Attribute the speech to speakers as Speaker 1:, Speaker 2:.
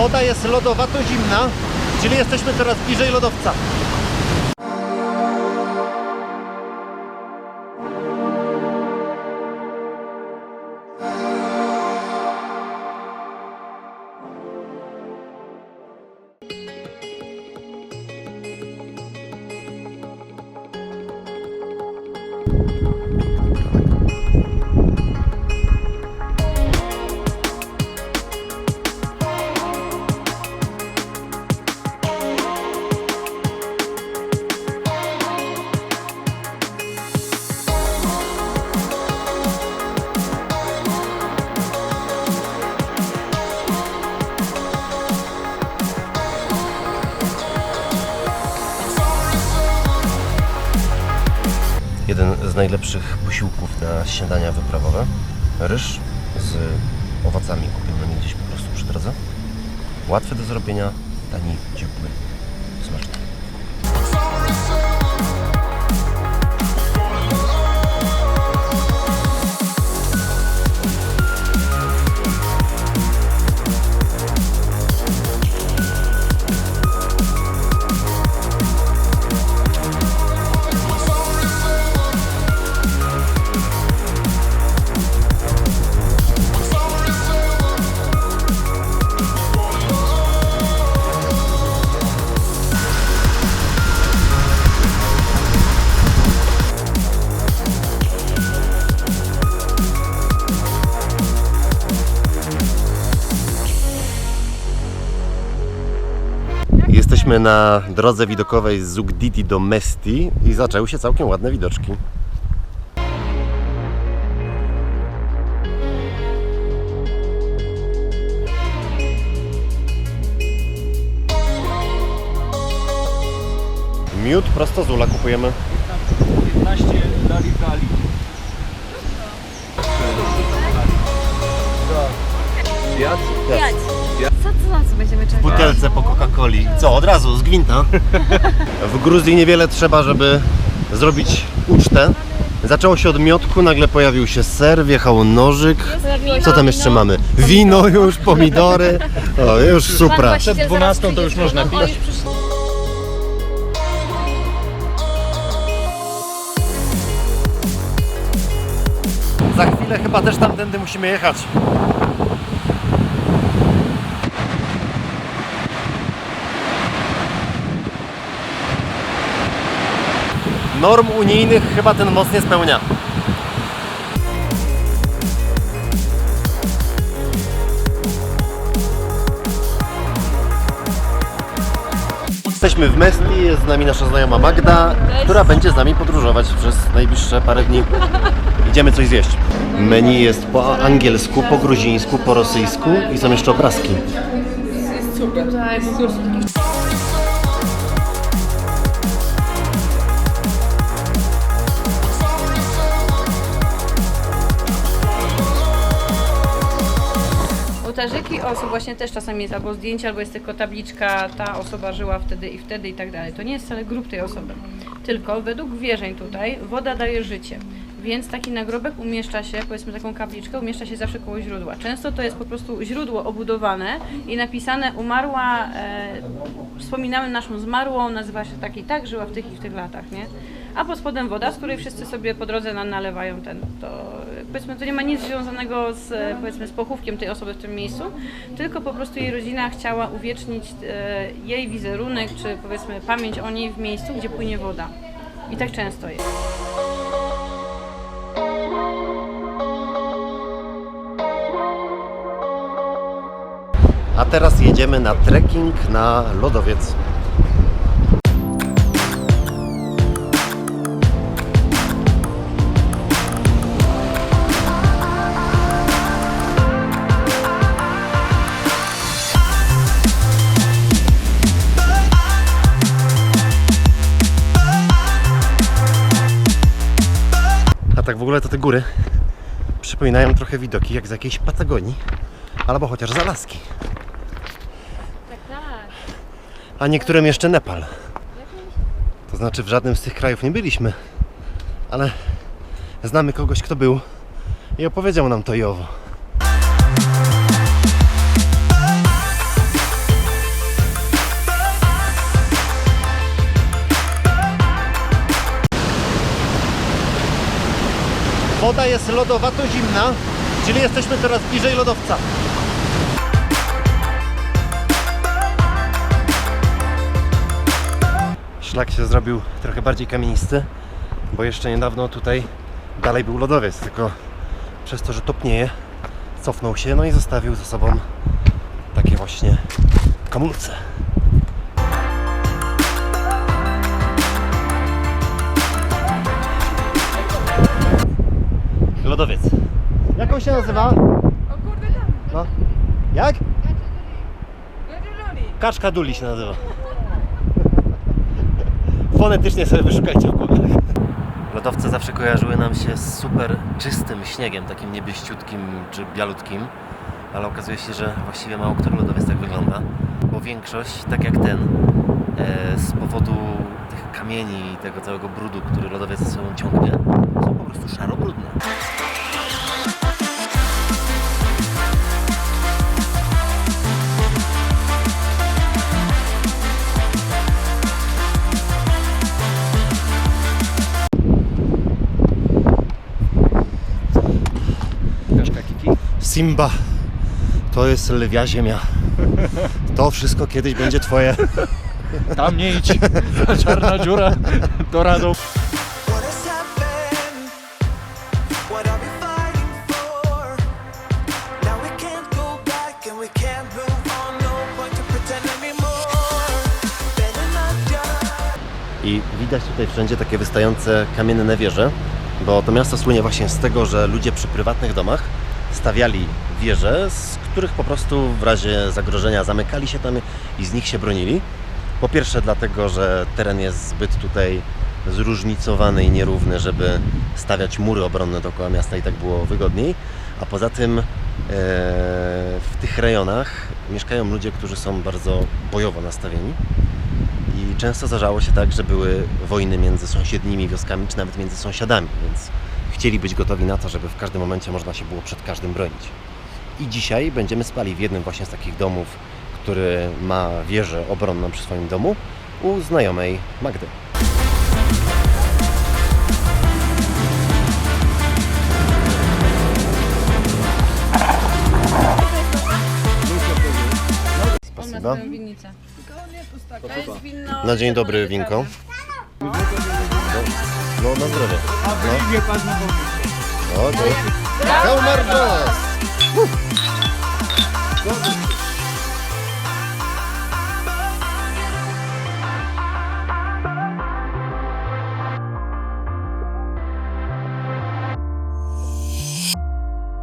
Speaker 1: Woda jest lodowato zimna, czyli jesteśmy coraz bliżej lodowca. Najlepszych posiłków na śniadania wyprawowe. Ryż z owocami kupionymi gdzieś po prostu przy drodze. Łatwy do zrobienia, tani, ciepły, Jesteśmy na drodze widokowej z Zugdidi do Mesti i zaczęły się całkiem ładne widoczki. Miód prosto z ula kupujemy.
Speaker 2: 15 dali dali. Zjadł?
Speaker 3: Co, co na co będziemy czekać?
Speaker 1: butelce po Coca-Coli. Co, od razu, z gwinta? W Gruzji niewiele trzeba, żeby zrobić ucztę. Zaczęło się od miotku, nagle pojawił się ser, wjechał nożyk. Co tam jeszcze mamy? Wino już, pomidory. O, już supra.
Speaker 2: Przed 12 to już można pić.
Speaker 1: Za chwilę chyba też tamtędy musimy jechać. Norm unijnych chyba ten most nie spełnia. Jesteśmy w Mesti, jest z nami nasza znajoma Magda, która będzie z nami podróżować przez najbliższe parę dni. Idziemy coś zjeść. Menu jest po angielsku, po gruzińsku, po rosyjsku i są jeszcze obrazki.
Speaker 3: U Osób właśnie też czasami jest albo zdjęcie, albo jest tylko tabliczka, ta osoba żyła wtedy i wtedy i tak dalej. To nie jest wcale grup tej osoby. Tylko według wierzeń tutaj woda daje życie. Więc taki nagrobek umieszcza się, powiedzmy taką kapliczkę, umieszcza się zawsze koło źródła. Często to jest po prostu źródło obudowane i napisane umarła, e, wspominamy naszą zmarłą, nazywa się tak i tak, żyła w tych i w tych latach, nie? A pod spodem woda, z której wszyscy sobie po drodze na- nalewają ten, to powiedzmy to nie ma nic związanego z e, powiedzmy z pochówkiem tej osoby w tym miejscu, tylko po prostu jej rodzina chciała uwiecznić e, jej wizerunek, czy powiedzmy pamięć o niej w miejscu, gdzie płynie woda. I tak często jest.
Speaker 1: A teraz jedziemy na trekking na lodowiec. A tak w ogóle to te góry przypominają trochę widoki jak z jakiejś Patagonii, albo chociaż z Alaski a niektórym jeszcze Nepal. To znaczy w żadnym z tych krajów nie byliśmy, ale znamy kogoś, kto był i opowiedział nam to i owo. Woda jest lodowato zimna, czyli jesteśmy coraz bliżej lodowca. Szlak się zrobił trochę bardziej kamienisty, bo jeszcze niedawno tutaj dalej był lodowiec, tylko przez to, że topnieje, cofnął się, no i zostawił za sobą takie właśnie kamulce. Lodowiec. Jak on się nazywa? No. Jak? Kaczka Duli się nazywa. Fonetycznie sobie wyszukajcie w Google. Lodowce zawsze kojarzyły nam się z super czystym śniegiem, takim niebieściutkim czy bialutkim, ale okazuje się, że właściwie mało który lodowiec tak wygląda, bo większość, tak jak ten, e, z powodu tych kamieni i tego całego brudu, który lodowiec ze sobą ciągnie, Simba, to jest lwia ziemia. To wszystko kiedyś będzie twoje.
Speaker 2: Tam nie idź. Ta czarna dziura do radą.
Speaker 4: No.
Speaker 1: I widać tutaj wszędzie takie wystające kamienne wieże, bo to miasto słynie właśnie z tego, że ludzie przy prywatnych domach stawiali wieże, z których po prostu w razie zagrożenia zamykali się tam i z nich się bronili. Po pierwsze dlatego, że teren jest zbyt tutaj zróżnicowany i nierówny, żeby stawiać mury obronne dookoła miasta i tak było wygodniej. A poza tym e, w tych rejonach mieszkają ludzie, którzy są bardzo bojowo nastawieni. I często zdarzało się tak, że były wojny między sąsiednimi wioskami, czy nawet między sąsiadami, więc chcieli być gotowi na to, żeby w każdym momencie można się było przed każdym bronić. I dzisiaj będziemy spali w jednym właśnie z takich domów, który ma wieżę obronną przy swoim domu, u znajomej Magdy. Spasiba.
Speaker 3: To jest winno...
Speaker 1: Na dzień dobry winko. No, na zdrowie. No. Okej. Hełmar Jones!